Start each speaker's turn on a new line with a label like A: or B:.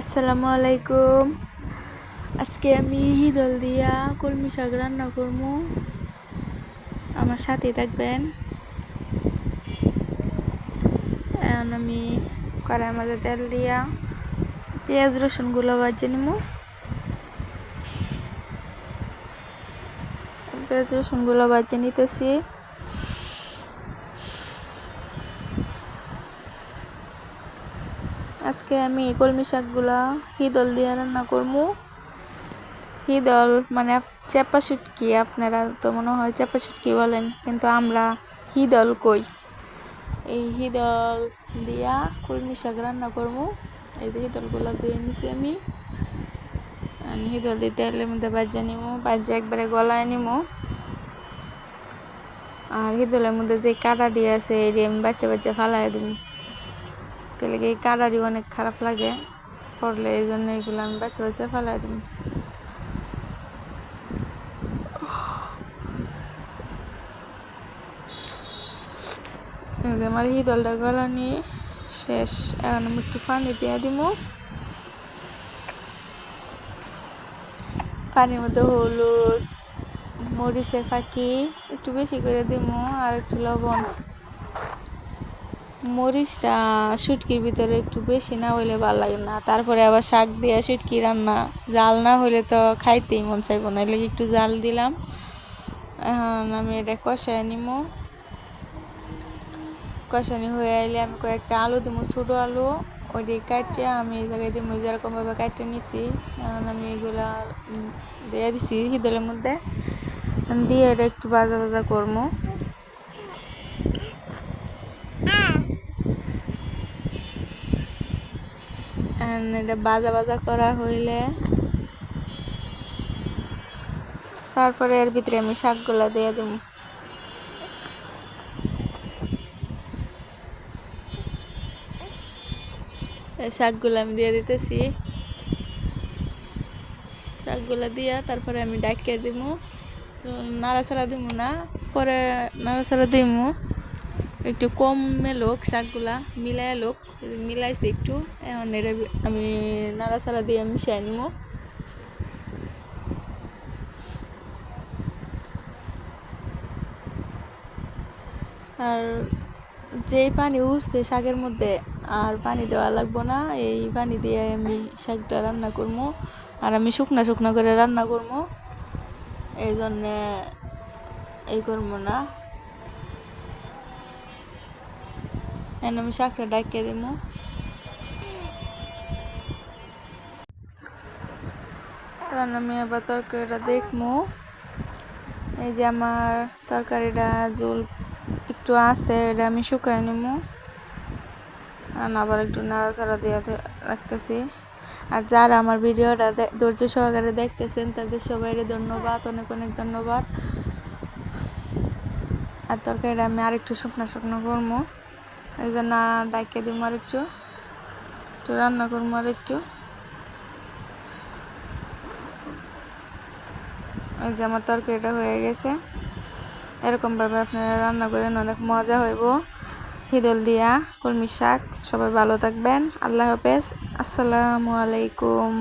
A: আসসালামু আলাইকুম। আজকে আমি হিদল দিয়া কলমি শাক রান্না করব আমার সাথে থাকবেন। এখন আমি কড়াই মাঝে তেল দিয়া পেঁয়াজ রসুন রসুনগুলো বাজিয়ে নিব পেঁয়াজ রসুন রসুনগুলো বাজিয়ে নিতেছি। আজকে আমি কলমি শাকগুলা হিদল দিয়ে রান্না করব হিদল মানে চেপা শুটকি, আপনারা তো মনে হয় চেপা শুটকি বলেন, কিন্তু আমরা হিদল কই? এই হিদল দিয়া কলমি শাক রান্না করব এই যে হিদলগুলো ধুয়ে নিছি আমি। হিদল দিয়ে তেলের মধ্যে বাজিয়ে নিব বাজিয়ে একবারে গলায় নিব আর হিদলের মধ্যে যে কাটাটি আছে এটি আমি বাচ্চা বাচ্চা ফালাই দিব গেলে এই কাটারি অনেক খারাপ লাগে। পড়লে এই জন্য এগুলো আমি বাচ্চা বাচ্চা ফালাই দিব আমার হিদলটা গলা নিয়ে শেষ। এখন আমি একটু পানি দিয়ে দিব পানির মধ্যে হলুদ, মরিচের ফাঁকি একটু বেশি করে দিব আর একটু লবণ। মরিচটা শুটকির ভিতরে একটু বেশি না হইলে ভালো লাগে না। তারপরে আবার শাক দিয়ে শুটকি রান্না, জাল না হইলে তো খাইতেই মন চাইব না। এলে একটু জাল দিলাম। এখন আমি এটা কষায় নিব কষানি হয়ে এলে আমি কয়েকটা আলু দিব ছোটো আলু। ওই দিয়ে কাটে আমি এই জায়গায় দিব যেরকমভাবে কাটে নিছি। এখন আমি এগুলা দিয়ে দিছি হিদলের মধ্যে। দিয়ে এটা একটু বাজা বাজা করব এটা বাজা বাজা করা হইলে। তারপরে এর ভিতরে আমি শাকগুলা দিয়ে দিব শাকগুলো আমি দিয়ে দিতেছি। শাকগুলো দিয়া তারপরে আমি ডাকিয়ে দিব নাড়াচাড়া দিব না, পরে নাড়াচাড়া দিব একটু কম লোক, শাকগুলা মিলাই লোক, মিলাইছে একটু। এখন এটা আমি নাড়াচাড়া দিয়ে আমি মিশাই নিব। আর যেই পানি উঠছে শাকের মধ্যে, আর পানি দেওয়া লাগবো না। এই পানি দিয়ে আমি শাকটা রান্না করব। আর আমি শুকনো শুকনো করে রান্না করব। এই জন্যে এই করব না। এখন আমি শাকটা ডাকিয়ে দিব আমি আবার তরকারিটা দেখব এই যে আমার তরকারিটা জল একটু আছে এটা আমি শুকাই নিব আর আবার একটু নাড়াচাড়া দিয়ে রাখতেছি আর যারা আমার ভিডিওটা ধৈর্য সহকারে দেখতেছেন তাদের সবাই ধন্যবাদ অনেক অনেক ধন্যবাদ আর তরকারিটা আমি আরেকটু শুকনো শুকনো করব এই জন্য ডাকিয়ে দিব আর একটু একটু রান্না করব আর একটু। এই যে আমার তরকারিটা হয়ে গেছে। এরকমভাবে আপনারা রান্না করেন, অনেক মজা হইব। হিদল দিয়া, কলমি শাক, সবাই ভালো থাকবেন। আল্লাহ হাফেজ। আসসালামু আলাইকুম।